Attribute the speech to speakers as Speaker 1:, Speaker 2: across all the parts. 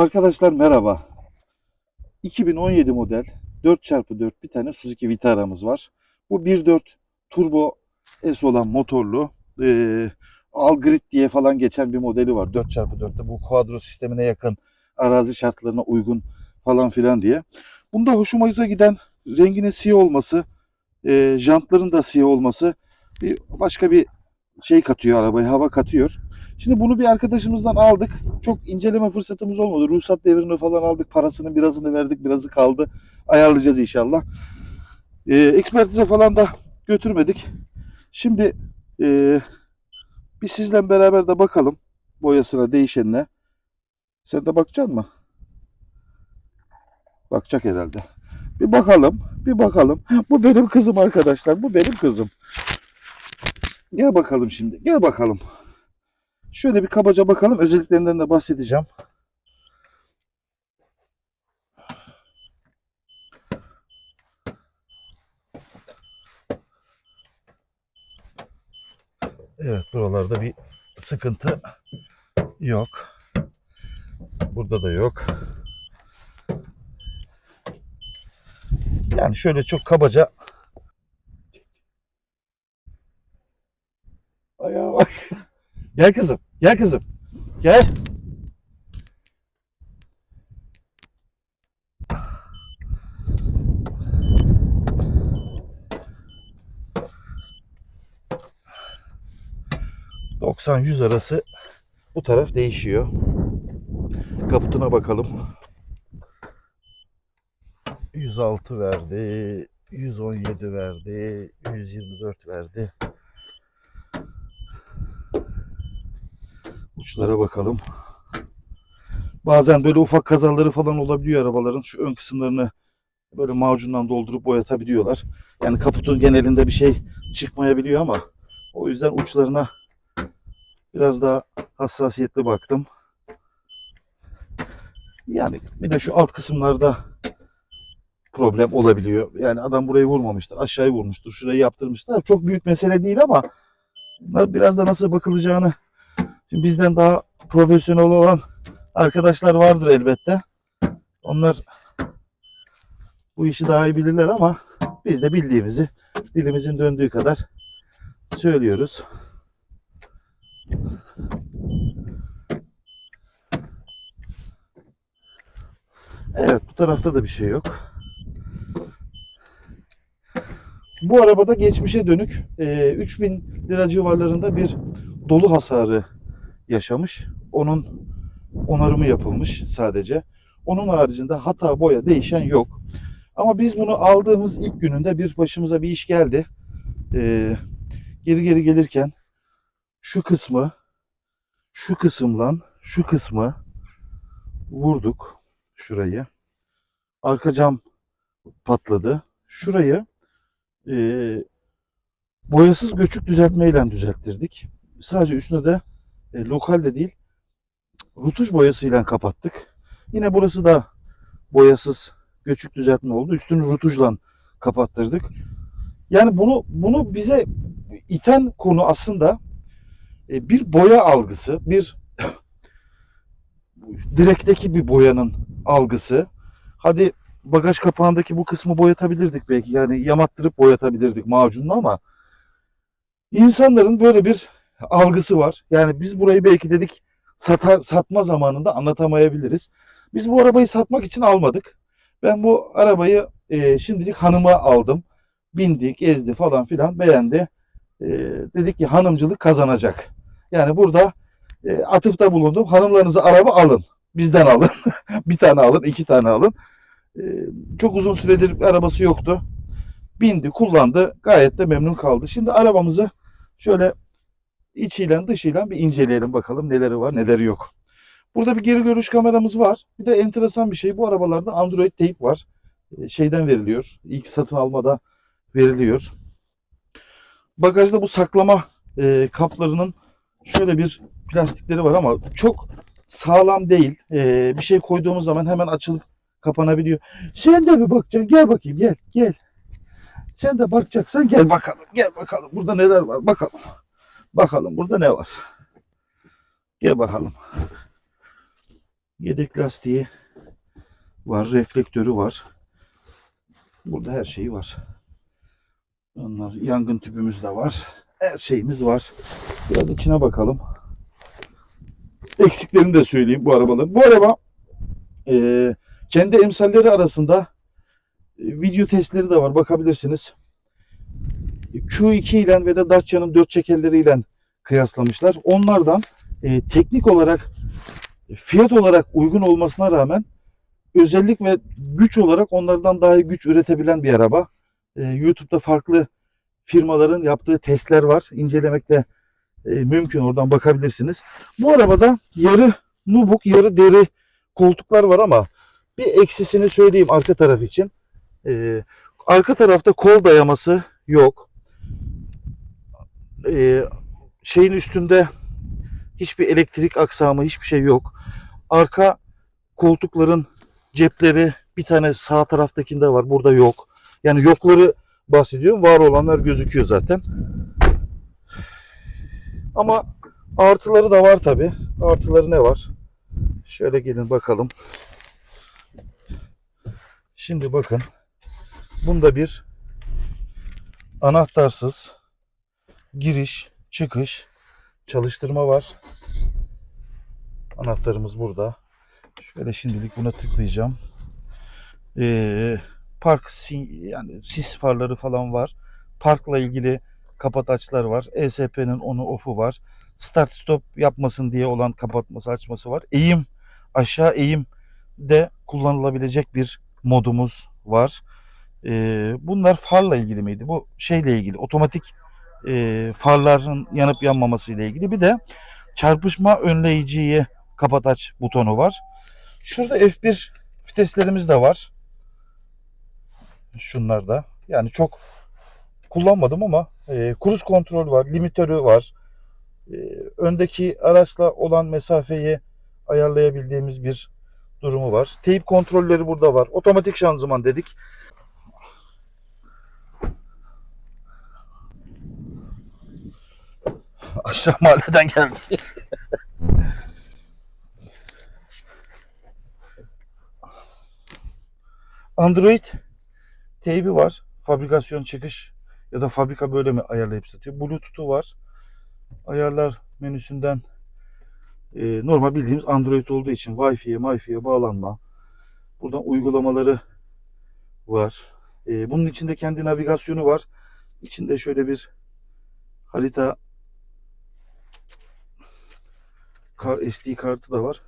Speaker 1: Arkadaşlar merhaba. 2017 model 4x4 bir tane Suzuki Vitara'mız var. Bu 1.4 turbo S olan motorlu e, Algrid diye falan geçen bir modeli var 4x4'te. Bu kuadro sistemine yakın arazi şartlarına uygun falan filan diye. Bunda hoşuma giden renginin siyah olması, e, jantların da siyah olması bir başka bir şey katıyor arabaya, hava katıyor. Şimdi bunu bir arkadaşımızdan aldık. Çok inceleme fırsatımız olmadı. Ruhsat devrini falan aldık. Parasının birazını verdik. Birazı kaldı. Ayarlayacağız inşallah. Ee, ekspertize falan da götürmedik. Şimdi ee, bir sizle beraber de bakalım boyasına, değişenine. Sen de bakacaksın mı? Bakacak herhalde. Bir bakalım. Bir bakalım. Bu benim kızım arkadaşlar. Bu benim kızım. Gel bakalım şimdi. Gel bakalım. Şöyle bir kabaca bakalım. Özelliklerinden de bahsedeceğim. Evet buralarda bir sıkıntı yok. Burada da yok. Yani şöyle çok kabaca Gel kızım. Gel kızım. Gel. ...90-100 arası bu taraf değişiyor. Kaputuna bakalım. 106 verdi, 117 verdi, 124 verdi. Uçlara bakalım. Bazen böyle ufak kazaları falan olabiliyor arabaların. Şu ön kısımlarını böyle macundan doldurup boyatabiliyorlar. Yani kaputun genelinde bir şey çıkmayabiliyor ama o yüzden uçlarına biraz daha hassasiyetli baktım. Yani bir de şu alt kısımlarda problem olabiliyor. Yani adam burayı vurmamıştır. Aşağıya vurmuştur. Şurayı yaptırmıştır. Çok büyük mesele değil ama biraz da nasıl bakılacağını Şimdi bizden daha profesyonel olan arkadaşlar vardır elbette. Onlar bu işi daha iyi bilirler ama biz de bildiğimizi dilimizin döndüğü kadar söylüyoruz. Evet bu tarafta da bir şey yok. Bu arabada geçmişe dönük e, 3000 lira civarlarında bir dolu hasarı yaşamış. Onun onarımı yapılmış sadece. Onun haricinde hata boya değişen yok. Ama biz bunu aldığımız ilk gününde bir başımıza bir iş geldi. Ee, geri geri gelirken şu kısmı şu kısımla şu kısmı vurduk şurayı. Arka cam patladı. Şurayı e, boyasız göçük düzeltmeyle düzelttirdik. Sadece üstüne de e, lokal de değil rutuj boyasıyla kapattık. Yine burası da boyasız göçük düzeltme oldu. Üstünü rutujla kapattırdık. Yani bunu bunu bize iten konu aslında e, bir boya algısı, bir direkteki bir boyanın algısı. Hadi bagaj kapağındaki bu kısmı boyatabilirdik belki. Yani yamattırıp boyatabilirdik macunla ama insanların böyle bir algısı var. Yani biz burayı belki dedik satar satma zamanında anlatamayabiliriz. Biz bu arabayı satmak için almadık. Ben bu arabayı e, şimdilik hanıma aldım. Bindik, gezdi falan filan beğendi. E, dedik ki hanımcılık kazanacak. Yani burada e, atıfta bulundum. Hanımlarınızı araba alın. Bizden alın. bir tane alın, iki tane alın. E, çok uzun süredir arabası yoktu. Bindi, kullandı. Gayet de memnun kaldı. Şimdi arabamızı şöyle içiyle dışıyla bir inceleyelim bakalım neleri var neleri yok. Burada bir geri görüş kameramız var. Bir de enteresan bir şey bu arabalarda Android teyp var. E, Şeyden veriliyor. İlk satın almada veriliyor. Bagajda bu saklama e, kaplarının şöyle bir plastikleri var ama çok sağlam değil. E, bir şey koyduğumuz zaman hemen açılıp kapanabiliyor. Sen de bir bakacaksın. Gel bakayım gel gel. Sen de bakacaksan gel bakalım. Gel bakalım. Burada neler var bakalım. Bakalım burada ne var. Gel bakalım. Yedek lastiği var. Reflektörü var. Burada her şeyi var. Onlar yangın tüpümüz de var. Her şeyimiz var. Biraz içine bakalım. Eksiklerini de söyleyeyim bu arabaların. Bu araba eee, kendi emsalleri arasında e, video testleri de var. Bakabilirsiniz. Q2 ile ve de Dacia'nın dört çekerleriyle kıyaslamışlar. Onlardan e, teknik olarak fiyat olarak uygun olmasına rağmen özellik ve güç olarak onlardan daha güç üretebilen bir araba. E, YouTube'da farklı firmaların yaptığı testler var. İncelemek de e, mümkün. Oradan bakabilirsiniz. Bu arabada yarı nubuk, yarı deri koltuklar var ama bir eksisini söyleyeyim arka taraf için. E, arka tarafta kol dayaması yok. E, şeyin üstünde hiçbir elektrik aksamı, hiçbir şey yok. Arka koltukların cepleri bir tane sağ taraftakinde var. Burada yok. Yani yokları bahsediyorum. Var olanlar gözüküyor zaten. Ama artıları da var tabi. Artıları ne var? Şöyle gelin bakalım. Şimdi bakın. Bunda bir anahtarsız giriş, çıkış, çalıştırma var. Anahtarımız burada. Şöyle şimdilik buna tıklayacağım. Ee, park yani sis farları falan var. Parkla ilgili kapataçlar var. ESP'nin onu off'u var. Start stop yapmasın diye olan kapatması açması var. Eğim aşağı eğim de kullanılabilecek bir modumuz var. Ee, bunlar farla ilgili miydi? Bu şeyle ilgili otomatik e, farların yanıp yanmaması ile ilgili. Bir de çarpışma önleyiciyi kapat aç butonu var. Şurada F1 viteslerimiz de var. Şunlar da. Yani çok kullanmadım ama e, kruz kontrol var, limitörü var. E, öndeki araçla olan mesafeyi ayarlayabildiğimiz bir durumu var. Teyip kontrolleri burada var. Otomatik şanzıman dedik. Aşağı mahalleden geldi. Android teybi var. Fabrikasyon çıkış ya da fabrika böyle mi ayarlayıp satıyor. Bluetooth'u var. Ayarlar menüsünden e, normal bildiğimiz Android olduğu için Wi-Fi'ye, Wi-Fi'ye bağlanma. Buradan uygulamaları var. E, bunun içinde kendi navigasyonu var. İçinde şöyle bir harita kar, SD kartı da var.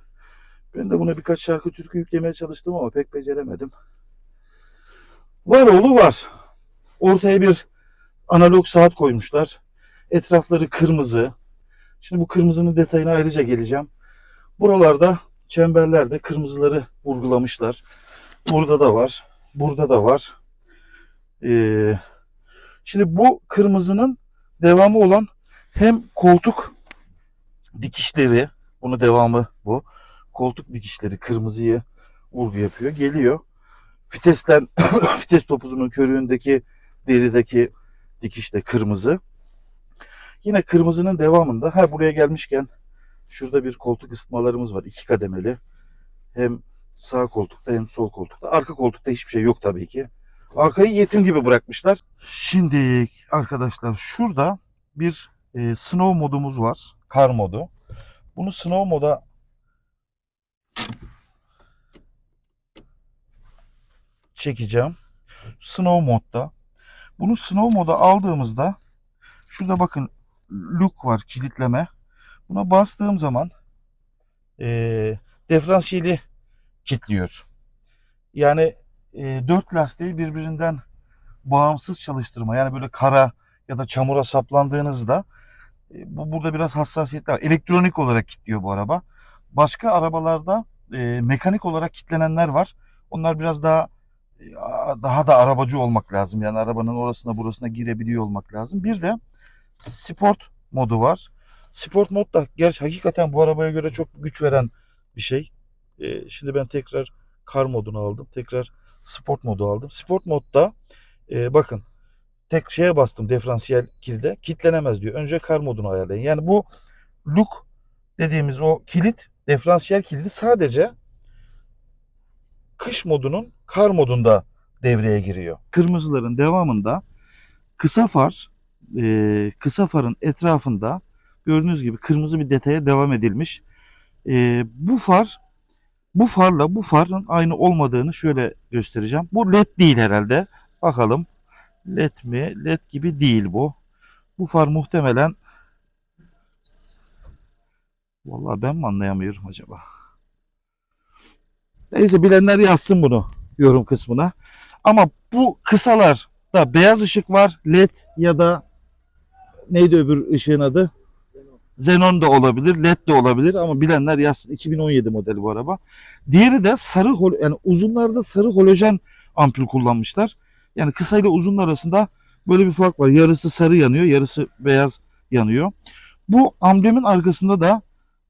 Speaker 1: Ben de buna birkaç şarkı türkü yüklemeye çalıştım ama pek beceremedim. Var oğlu var. Ortaya bir analog saat koymuşlar. Etrafları kırmızı. Şimdi bu kırmızının detayına ayrıca geleceğim. Buralarda çemberlerde kırmızıları vurgulamışlar. Burada da var. Burada da var. Ee, şimdi bu kırmızının devamı olan hem koltuk dikişleri, bunun devamı bu. Koltuk dikişleri kırmızıyı vurgu yapıyor. Geliyor. Vitesten vites topuzunun körüğündeki derideki dikiş de kırmızı. Yine kırmızının devamında ha buraya gelmişken şurada bir koltuk ısıtmalarımız var. iki kademeli. Hem sağ koltukta hem sol koltukta. Arka koltukta hiçbir şey yok tabii ki. Arkayı yetim gibi bırakmışlar. Şimdi arkadaşlar şurada bir e, snow modumuz var. Kar modu. Bunu snow moda çekeceğim. Snow modda. Bunu snow moda aldığımızda şurada bakın look var kilitleme. Buna bastığım zaman eee diferansiyeli kilitliyor. Yani eee, dört lastiği birbirinden bağımsız çalıştırma. Yani böyle kara ya da çamura saplandığınızda e, bu burada biraz hassasiyetli var. Elektronik olarak kilitliyor bu araba. Başka arabalarda e, mekanik olarak kilitlenenler var. Onlar biraz daha e, daha da arabacı olmak lazım. Yani arabanın orasına burasına girebiliyor olmak lazım. Bir de sport modu var. Sport mod da gerçi hakikaten bu arabaya göre çok güç veren bir şey. E, şimdi ben tekrar kar modunu aldım. Tekrar sport modu aldım. Sport modda e, bakın tek şeye bastım diferansiyel kilide kilitlenemez diyor. Önce kar modunu ayarlayın. Yani bu look dediğimiz o kilit diferansiyel kilidi sadece kış modunun kar modunda devreye giriyor. Kırmızıların devamında kısa far, e, kısa farın etrafında gördüğünüz gibi kırmızı bir detaya devam edilmiş. E, bu far bu farla bu farın aynı olmadığını şöyle göstereceğim. Bu led değil herhalde. Bakalım. Led mi? Led gibi değil bu. Bu far muhtemelen Vallahi ben mi anlayamıyorum acaba? Neyse bilenler yazsın bunu yorum kısmına. Ama bu kısalarda beyaz ışık var. LED ya da neydi öbür ışığın adı? Xenon da olabilir, LED de olabilir ama bilenler yazsın. 2017 modeli bu araba. Diğeri de sarı yani uzunlarda sarı halojen ampul kullanmışlar. Yani kısa ile uzun arasında böyle bir fark var. Yarısı sarı yanıyor, yarısı beyaz yanıyor. Bu amblemin arkasında da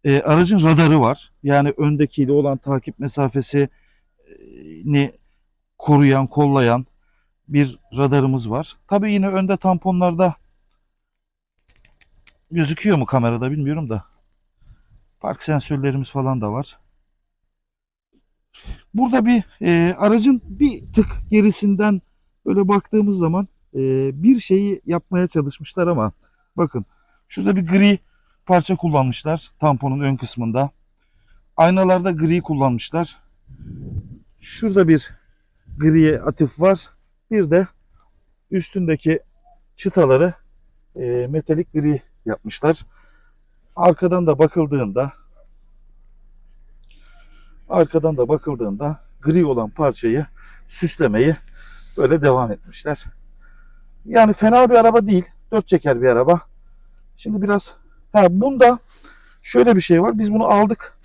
Speaker 1: e, aracın radarı var. Yani öndekiyle olan takip mesafesini koruyan, kollayan bir radarımız var. Tabii yine önde tamponlarda gözüküyor mu kamerada bilmiyorum da. Park sensörlerimiz falan da var. Burada bir e, aracın bir tık gerisinden böyle baktığımız zaman e, bir şeyi yapmaya çalışmışlar ama bakın şurada bir gri parça kullanmışlar tamponun ön kısmında. Aynalarda gri kullanmışlar. Şurada bir griye atıf var. Bir de üstündeki çıtaları e, metalik gri yapmışlar. Arkadan da bakıldığında arkadan da bakıldığında gri olan parçayı süslemeyi böyle devam etmişler. Yani fena bir araba değil. Dört çeker bir araba. Şimdi biraz ha bunda şöyle bir şey var. Biz bunu aldık.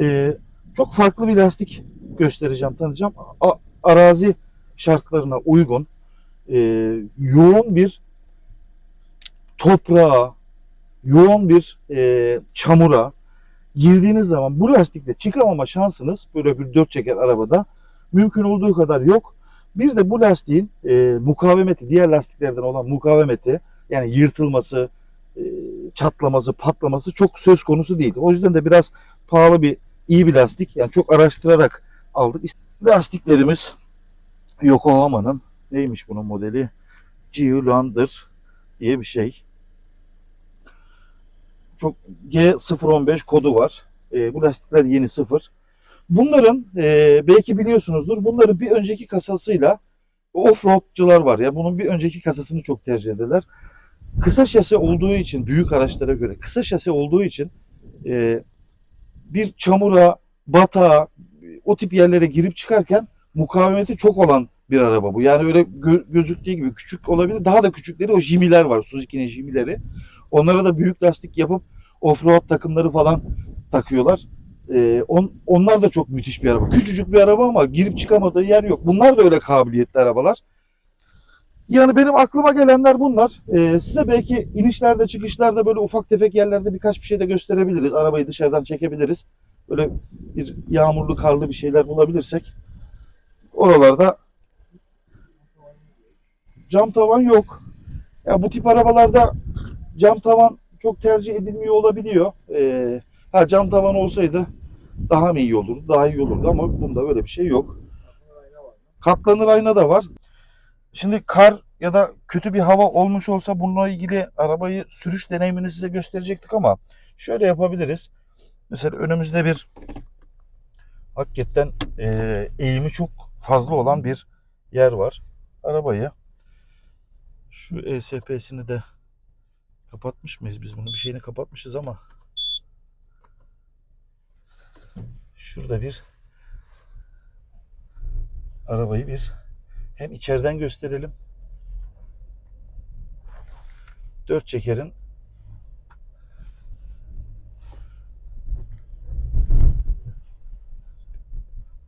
Speaker 1: Ee, çok farklı bir lastik göstereceğim, tanıtacağım. A- arazi şartlarına uygun e, yoğun bir toprağa, yoğun bir e, çamura girdiğiniz zaman bu lastikle çıkamama şansınız böyle bir dört çeker arabada mümkün olduğu kadar yok. Bir de bu lastiğin e, mukavemeti, diğer lastiklerden olan mukavemeti yani yırtılması, e, çatlaması, patlaması çok söz konusu değil. O yüzden de biraz pahalı bir, iyi bir lastik. Yani çok araştırarak aldık. Lastiklerimiz Yokohama'nın neymiş bunun modeli? Geolander diye bir şey. Çok G015 kodu var. E, bu lastikler yeni sıfır. Bunların e, belki biliyorsunuzdur. Bunların bir önceki kasasıyla offroadçılar var ya. Bunun bir önceki kasasını çok tercih ederler. Kısa şase olduğu için büyük araçlara göre kısa şase olduğu için e, bir çamura, batağa o tip yerlere girip çıkarken mukavemeti çok olan bir araba bu. Yani öyle gö- gözüktüğü gibi küçük olabilir. Daha da küçükleri o Jimi'ler var. Suzuki'nin Jimi'leri. Onlara da büyük lastik yapıp offroad takımları falan takıyorlar. Ee, on, onlar da çok müthiş bir araba. Küçücük bir araba ama girip çıkamadığı yer yok. Bunlar da öyle kabiliyetli arabalar. Yani benim aklıma gelenler bunlar. Ee, size belki inişlerde çıkışlarda böyle ufak tefek yerlerde birkaç bir şey de gösterebiliriz. Arabayı dışarıdan çekebiliriz. Böyle bir yağmurlu karlı bir şeyler bulabilirsek oralarda cam tavan yok. Ya bu tip arabalarda cam tavan çok tercih edilmiyor olabiliyor. Ee, ha cam tavan olsaydı daha mı iyi olurdu? Daha iyi olurdu ama bunda öyle bir şey yok. Katlanır ayna da var. Şimdi kar ya da kötü bir hava olmuş olsa bununla ilgili arabayı sürüş deneyimini size gösterecektik ama şöyle yapabiliriz. Mesela önümüzde bir hakikaten eee, eğimi çok fazla olan bir yer var. Arabayı şu ESP'sini de kapatmış mıyız biz bunu? Bir şeyini kapatmışız ama şurada bir arabayı bir hem içeriden gösterelim. Dört çekerin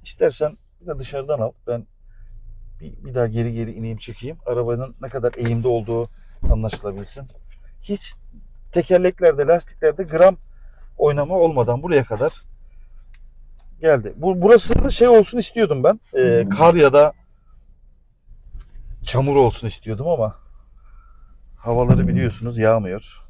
Speaker 1: İstersen bir de dışarıdan al. Ben bir, bir daha geri geri ineyim çıkayım. Arabanın ne kadar eğimde olduğu anlaşılabilsin. Hiç tekerleklerde, lastiklerde gram oynama olmadan buraya kadar geldi. Bu, burası şey olsun istiyordum ben. Ee, kar ya da çamur olsun istiyordum ama havaları biliyorsunuz yağmıyor.